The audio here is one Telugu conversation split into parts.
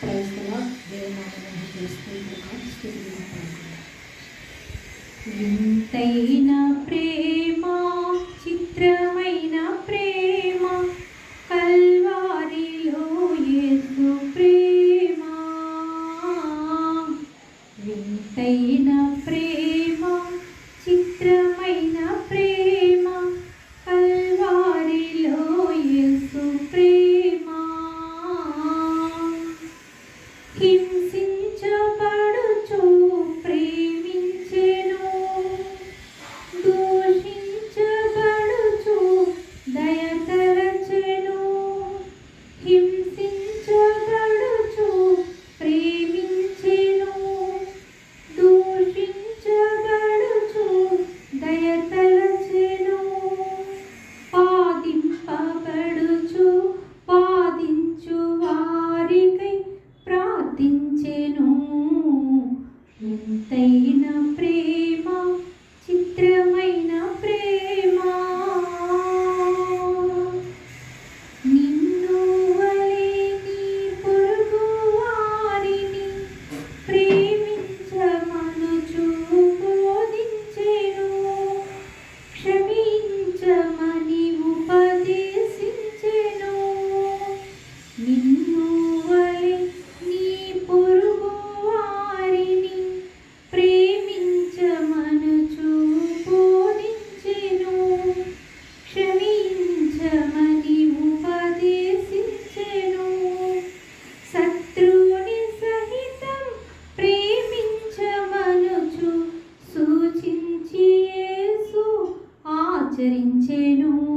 క్రైస్తవ దేవనామని ప్రేమ చిత్రమైన ప్రేమ కల్వారిలో ఏసు ప్రేమ. వింతైన ఆచరించేను.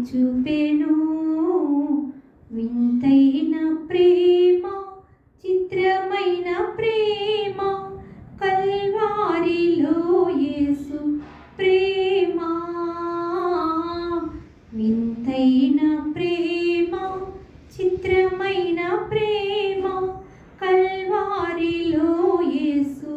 చూపెను. వింతైన ప్రేమ చిత్రమైన ప్రేమ కల్వారిలో యేసు ప్రేమ. వింతైన ప్రేమ చిత్రమైన ప్రేమ కల్వారిలో యేసు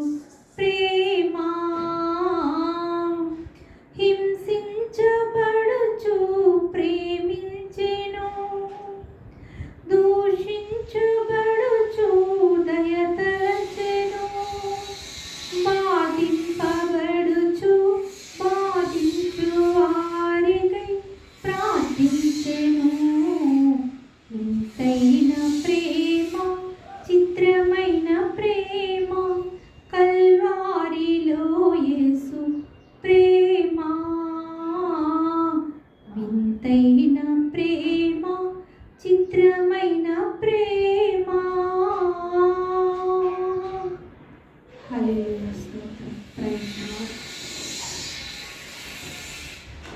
tem